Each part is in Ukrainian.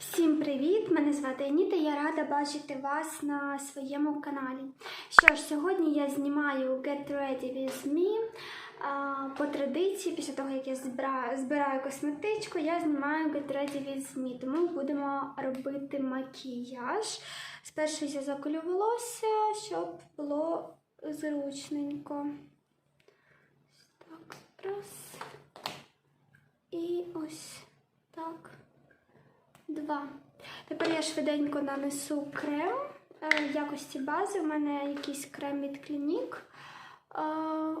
Всім привіт! Мене звати Аніта. Я рада бачити вас на своєму каналі. Що ж, сьогодні я знімаю Get Ready with Me. По традиції, після того як я збираю, косметичку, я знімаю Get Ready with Me. Тому будемо робити макіяж. Спершу я заколю волосся, щоб було зручненько. Так, раз. І ось так. Два. Тепер я швиденько нанесу крем е, в якості бази. У мене якийсь крем від Clinique. Е,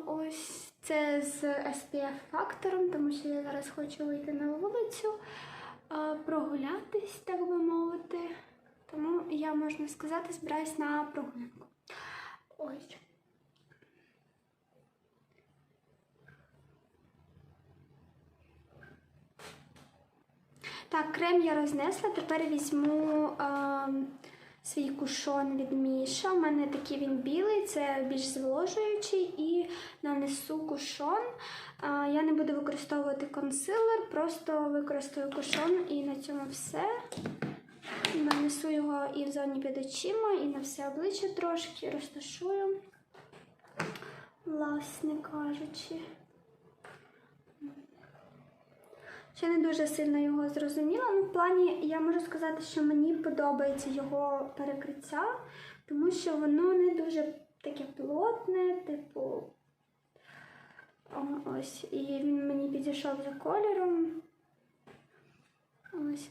Ось це з SPF фактором, тому що я зараз хочу вийти на вулицю, е, прогулятись, так би мовити. Тому я, можна сказати, збираюсь на прогулянку. Ось. Так, крем я рознесла. Тепер візьму е, свій кушон від Міша. У мене такий він білий, це більш зволожуючий, і нанесу кушон. Е, я не буду використовувати консилер, просто використаю кушон і на цьому все. Нанесу його і в зоні під очима, і на все обличчя трошки розташую, власне кажучи. Ще не дуже сильно його зрозуміла. Ну, в плані я можу сказати, що мені подобається його перекриття, тому що воно не дуже таке плотне, типу. Ось. І він мені підійшов за кольором. Ось.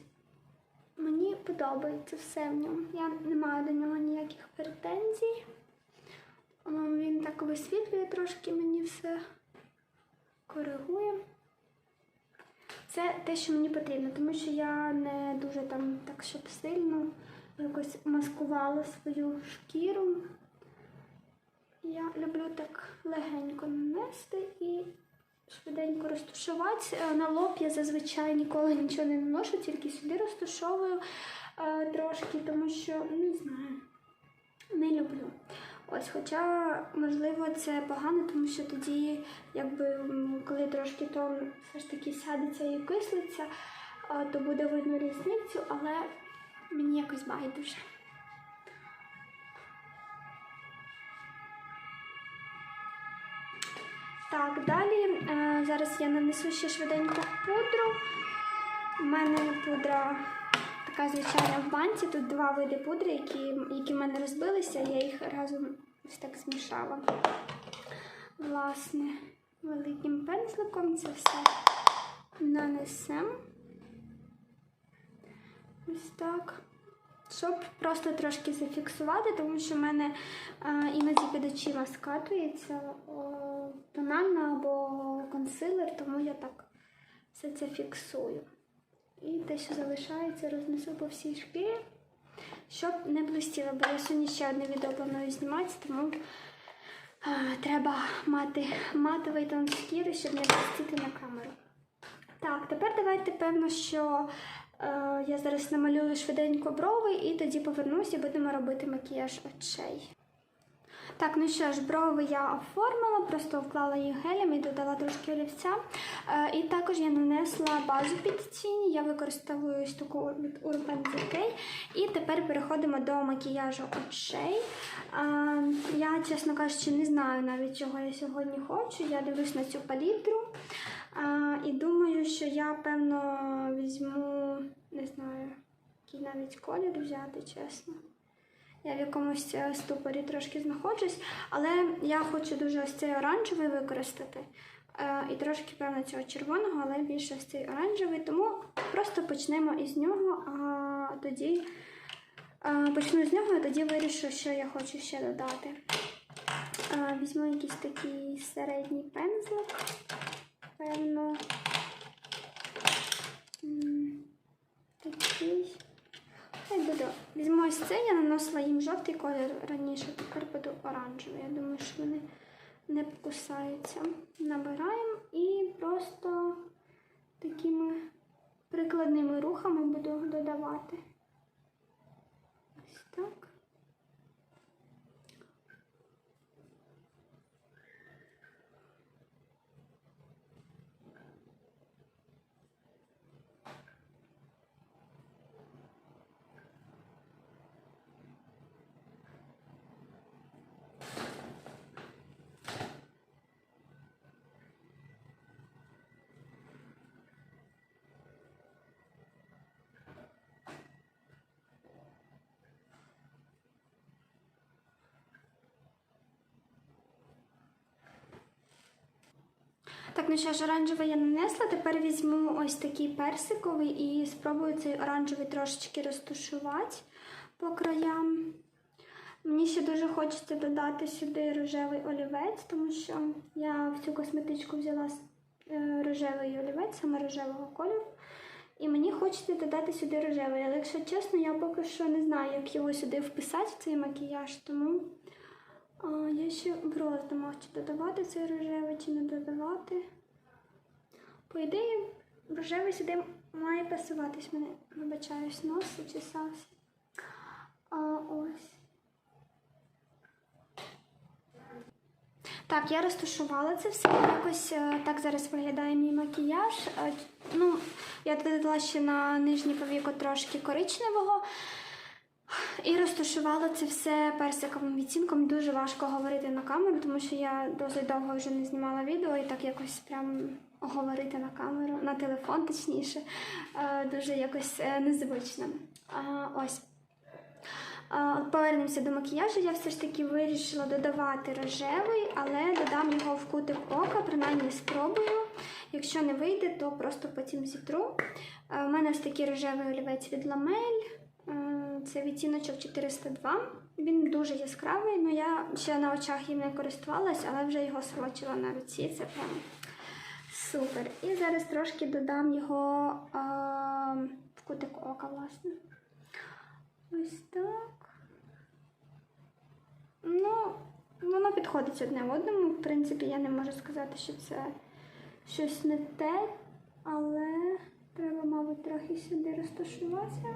Мені подобається все в ньому. Я не маю до нього ніяких претензій. Він так висвітлює трошки мені все коригує. Це те, що мені потрібно, тому що я не дуже там так, щоб сильно якось маскувала свою шкіру. Я люблю так легенько нанести і швиденько розтушувати. Е, На лоб я зазвичай ніколи нічого не наношу, тільки сюди розтушовую е, трошки, тому що не знаю, не люблю. Ось, хоча, можливо, це погано, тому що тоді, якби коли трошки тон все ж таки сядеться і кислиться, то буде видно різницю, але мені якось байдуже. Так, далі е, зараз я нанесу ще швиденько пудру. У мене пудра така звичайна в банці. Тут два види пудри, які, які в мене розбилися, я їх разом ось так змішала. Власне, великим пензликом це все нанесемо. Ось так. Щоб просто трошки зафіксувати, тому що в мене е, іноді під очима скатується тональна або консилер, тому я так все це фіксую. І те, що залишається, рознесу по всій шкірі, щоб не блистіло, бо я сьогодні ще одне відео планую знімати, тому е, треба мати матовий тон шкіри, щоб не блистіти на камеру. Так, тепер давайте певно, що е, я зараз намалюю швиденько брови і тоді повернуся і будемо робити макіяж очей. Так, ну що ж, брови я оформила, просто вклала їх гелем і додала трошки олівця. Е, і також я нанесла базу під тіні, я використовую таку від Urban Decay. І тепер переходимо до макіяжу очей. Е, я, чесно кажучи, не знаю навіть, чого я сьогодні хочу. Я дивлюсь на цю палітру. І думаю, що я, певно, візьму, не знаю, який навіть колір взяти, чесно. Я в якомусь е, ступорі трошки знаходжусь, але я хочу дуже ось цей оранжевий використати. Е, і трошки, певно, цього червоного, але більше ось цей оранжевий. Тому просто почнемо із нього, а тоді е, почну з нього, а тоді вирішу, що я хочу ще додати. Візьму якийсь такий середній пензлик певно. Такий. Буде. Візьму ось це, я наносила їм жовтий колір раніше, тепер буду оранжевий. Я думаю, що вони не покусаються. Набираємо і просто такими прикладними рухами буду додавати. Ось так. Так, ну що ж, оранжевий я нанесла. Тепер візьму ось такий персиковий і спробую цей оранжевий трошечки розтушувати по краям. Мені ще дуже хочеться додати сюди рожевий олівець, тому що я в цю косметичку взяла е, рожевий олівець, саме рожевого кольору. І мені хочеться додати сюди рожевий, але якщо чесно, я поки що не знаю, як його сюди вписати, в цей макіяж, тому я ще в роздумах, чи додавати цей рожевий, чи не додавати. По ідеї, рожевий сюди має пасуватись. Мене вибачаюсь, нос чесався. А, ось. Так, я розташувала це все. Якось е, так зараз виглядає мій макіяж. Е, Ну, я додала ще на нижнє повіко трошки коричневого. І розташувала це все персиковим відтінком. Дуже важко говорити на камеру, тому що я досить довго вже не знімала відео і так якось прям говорити на камеру, на телефон, точніше, е, дуже якось е, незвично. Ось. Повернемося до макіяжу. Я все ж таки вирішила додавати рожевий, але додам його в кутик ока, принаймні спробую. Якщо не вийде, то просто потім зітру. Е, У мене ось такий рожевий олівець від Ламель. Е, Це відтіночок 402. Він дуже яскравий, але я ще на очах їм не користувалась, але вже його срочила на руці. Це прям супер. І зараз трошки додам його е, в кутик ока, власне. Ось так. Ну, воно підходить одне одному. В принципі, я не можу сказати, що це щось не те, але треба, мабуть, трохи сюди розташуватися.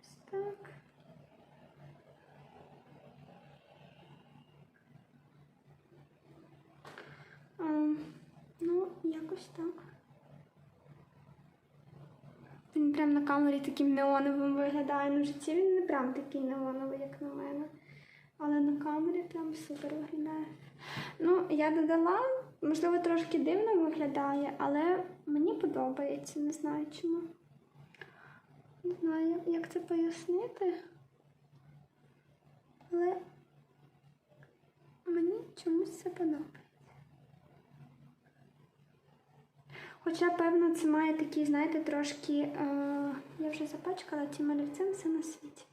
Ось так. А, ну, якось так. Він прям на камері таким неоновим виглядає. На житті він не прям такий неоновий, як на мене. Але на камері прям супер виглядає. Ну, я додала, можливо, трошки дивно виглядає, але мені подобається, не знаю чому. Не знаю, як це пояснити. Але мені чомусь це подобається. Хоча, певно, це має такий, знаєте, трошки. Е, я вже запачкала цим олівцем все на світі.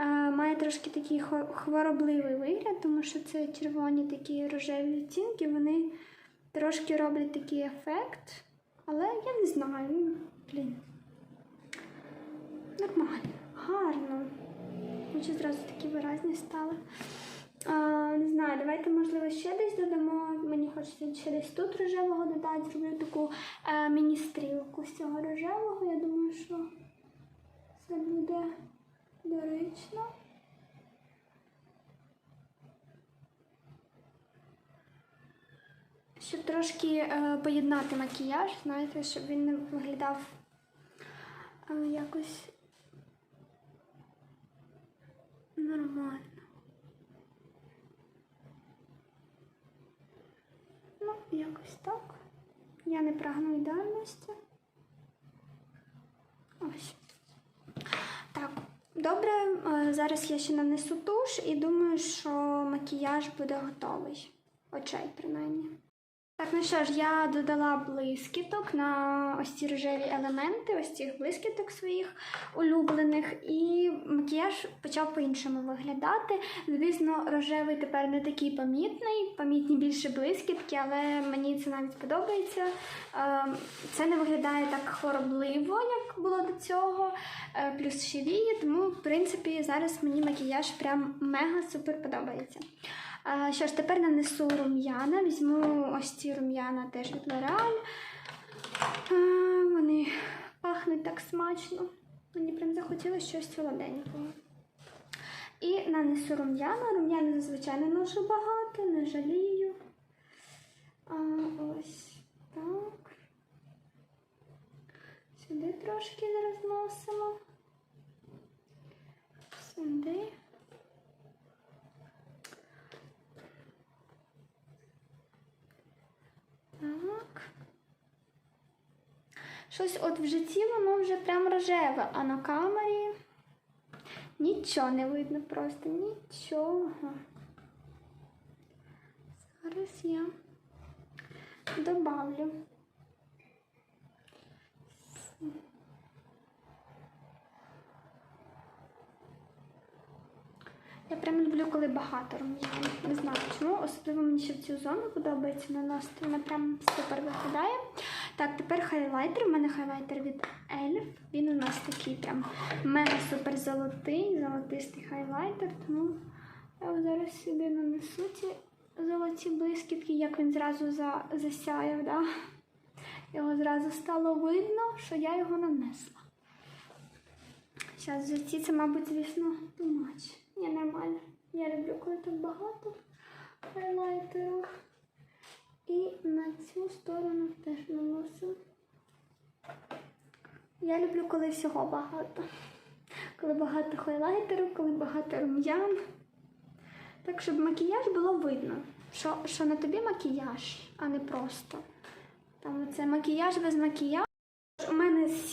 Е, має трошки такий хворобливий вигляд, тому що це червоні такі рожеві відтінки, вони трошки роблять такий ефект. Але я не знаю, блін. Нормально, гарно. Очі зразу такі виразні стали. А, не знаю, давайте, можливо, ще десь додамо. Мені хочеться ще десь тут рожевого додати. Зроблю таку е, міні-стрілку з цього рожевого. Я думаю, що це буде доречно. Щоб трошки е, поєднати макіяж, знаєте, щоб він не виглядав е, якось нормально. Ну, якось так. Я не прагну ідеальності. Ось. Так, добре, е, зараз я ще нанесу туш і думаю, що макіяж буде готовий. Очей, принаймні. Так, ну що ж, я додала блискіток на ось ці рожеві елементи, ось цих блискіток своїх улюблених, і макіяж почав по-іншому виглядати. Звісно, рожевий тепер не такий помітний, помітні більше блискітки, але мені це навіть подобається. Е, Це не виглядає так хворобливо, як було до цього, е, плюс ще вії, тому, в принципі, зараз мені макіяж прям мега супер подобається. Що ж, тепер нанесу рум'яна. Візьму ось ці рум'яна теж від L'Oreal. Вони пахнуть так смачно. Мені прям захотілося щось солоденького. І нанесу рум'яна. Рум'яна зазвичай не ношу багато, не жалію. А, ось так. Сюди трошки зараз носимо. Сюди. Так. Щось от в житті воно вже прям рожеве, а на камері нічого не видно просто, нічого. Зараз я добавлю. Я прям люблю, коли багато рум'ян. Не знаю чому. Особливо мені ще в цю зону подобається наносити. Вона прям супер виглядає. Так, тепер хайлайтер. У мене хайлайтер від Elf. Він у нас такий прям мега супер золотий, золотистий хайлайтер. Тому я його зараз сюди нанесу ці золоті блискітки, як він зразу за, засяяв. Да? Його зразу стало видно, що я його нанесла. Зараз житті це, мабуть, звісно, тумач. Ні, нормально. Я люблю, коли так багато хайлайтеру. І на цю сторону теж наношу. Я люблю, коли всього багато. Коли багато хайлайтеру, коли багато рум'ян. Так, щоб макіяж було видно, що, що на тобі макіяж, а не просто. Там це макіяж без макіяжу.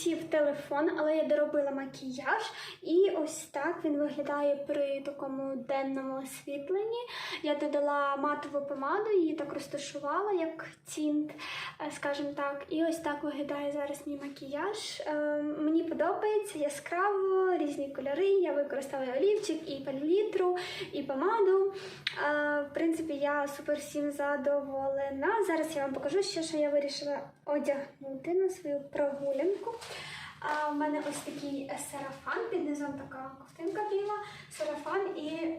Сів телефон, але я доробила макіяж, і ось так він виглядає при такому денному освітленні. Я додала матову помаду, її так розташувала, як тінт, е, скажімо так. І ось так виглядає зараз мій макіяж. Е, Мені подобається яскраво, різні кольори. Я використала олівчик, і палітру, і помаду. В принципі, я супер всім задоволена. Зараз я вам покажу ще, що я вирішила одягнути на свою прогулянку. У мене ось такий сарафан, під низом така ковтинка біла, сарафан і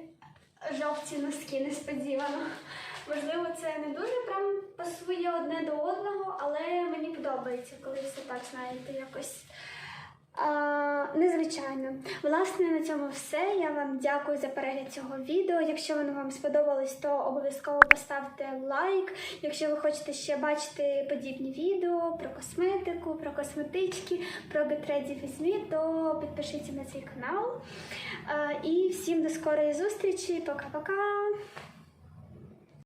жовті носки несподівано. Можливо, це не дуже прям пасує одне до одного, але мені подобається, коли все так, знаєте, якось незвичайно. Власне, на цьому все. Я вам дякую за перегляд цього відео. Якщо воно вам сподобалось, то обов'язково поставте лайк. Якщо ви хочете ще бачити подібні відео про косметику, про косметички, про Гетреді візьмі, то підпишіться на цей канал. І всім до скорої зустрічі. Пока-пока!